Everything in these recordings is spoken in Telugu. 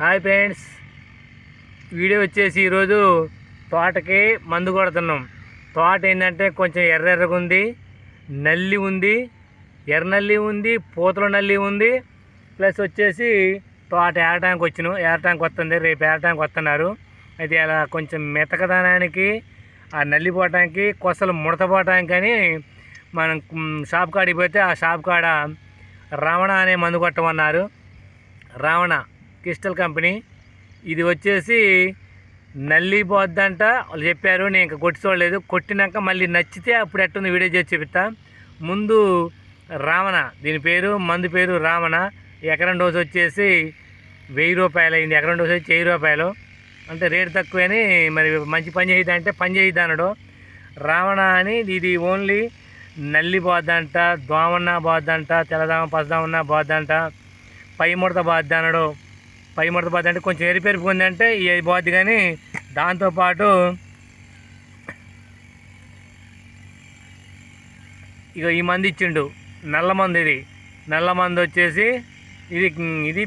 Hi friends. వీడియో వచ్చేసి ఈరోజు తోటకి మందు కొడుతున్నాం. తోట ఏంటంటే కొంచెం ఎర్ర ఎర్రగా ఉంది నల్లి ఉంది ఎర్ర నల్లి ఉంది పూతల నల్లి ఉంది. ప్లస్ వచ్చేసి తోట ఏడటానికి వచ్చినాం. ఏడటానికి వస్తుంది రేపు ఏడటానికి వస్తున్నారు. అయితే అలా కొంచెం మెతకదనానికి ఆ నల్లి పోవటానికి కొసలు ముడతపోవటానికి అని మనం షాప్ కాడికి పోతే ఆ షాప్ కాడ రమణ అనే మందు కొట్టమన్నారు. Ravana crystal company. ఇది వచ్చేసి నల్లి పోద్దంట వాళ్ళు చెప్పారు నేను ఇంకా కొట్టి చూడలేదు. కొట్టినాక మళ్ళీ నచ్చితే అప్పుడు ఎట్టుంది వీడియో చేసి చూపిస్తా. ముందు రావణ దీని పేరు మందు పేరు రావణ. ఎకరం డోస్ వచ్చేసి వెయ్యి రూపాయలు అయింది. ఎకరం డోస్ వచ్చి వెయ్యి రూపాయలు. అంటే రేటు తక్కువని మరి మంచి పని చేయదా అంటే పని చేయదా అనడు రావణ అని ఇది ఓన్లీ నల్లి బాద్దంట దోమన్న బాద్దంట తెల్లదామ పసదామన్న బాద్దంట పై ముడత బాద్ద అనడు పై ముడత బాధ్య అంటే కొంచెం ఎరిపెరుపు ఉందంటే ఇది పోద్ది కానీ దాంతోపాటు ఇక ఈ మంది ఇచ్చిండు. నల్ల మందు ఇది. నల్ల మందు వచ్చేసి ఇది ఇది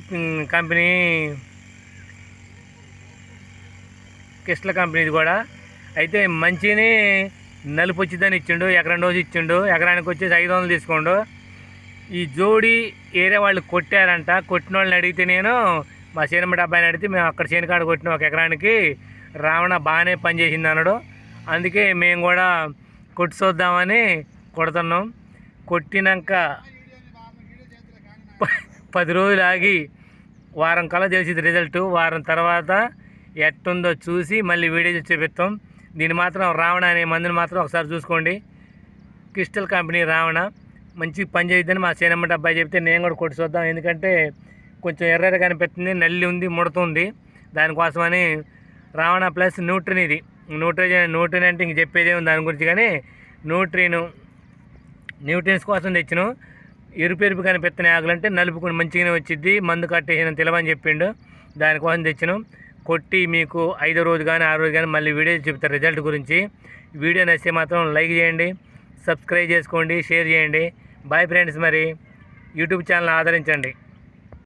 కంపెనీ కిస్ట్ల కంపెనీది కూడా. అయితే మంచిని నలుపు వచ్చిందని ఇచ్చిండు ఎకరం డోసు ఇచ్చిండు. ఎకరానికి వచ్చేసి ఐదు వందలు తీసుకోండు. ఈ జోడి ఏరే వాళ్ళు కొట్టారంట. కొట్టిన వాళ్ళని అడిగితే నేను మా సీనమ్మ అబ్బాయిని అడిగితే మేము అక్కడ చేనుకాడ కొట్టిన ఒక ఎకరానికి. రావణ బాగానే పనిచేసింది అన్నాడు. అందుకే మేము కూడా కొట్టి చూద్దామని కొడుతున్నాం. కొట్టినాక ప- పది రోజులు ఆగి వారం కల్లా తెలిసింది రిజల్ట్. వారం తర్వాత ఎట్టుందో చూసి మళ్ళీ వీడియో చూపిస్తాం. దీన్ని మాత్రం రావణ అనే మందుని మాత్రం ఒకసారి చూసుకోండి. Crystal company Ravana. మంచి పని చేయొద్దని మా సేనమ్మ అబ్బాయి చెప్తే నేను కూడా కొట్టి చూద్దాం ఎందుకంటే కొంచెం ఎర్రగా కనిపిస్తుంది నల్లి ఉంది ముడుతుంది దానికోసమని రావణ ప్లస్ న్యూట్రిన్ ఇది. న్యూట్రిజన్ న్యూట్రిన్ అంటే ఇంక చెప్పేదే ఉంది దాని గురించి కానీ న్యూట్రిన్ న్యూట్రియన్స్ కోసం తెచ్చినాం ఎరుపు ఎరుపు కనిపిస్తున్న ఆకులంటే నలుపుకుని మంచిగానే వచ్చింది మందు కట్టేసిన తెలవని చెప్పిండు. దానికోసం తెచ్చినాం కొట్టి మీకు ఐదో రోజు కానీ ఆరో రోజు కానీ మళ్ళీ వీడియో చెప్తారు రిజల్ట్ గురించి. వీడియో నచ్చితే మాత్రం లైక్ చేయండి సబ్స్క్రైబ్ చేసుకోండి షేర్ చేయండి. బాయ్ ఫ్రెండ్స్ మరి. యూట్యూబ్ ఛానల్ ఆదరించండి.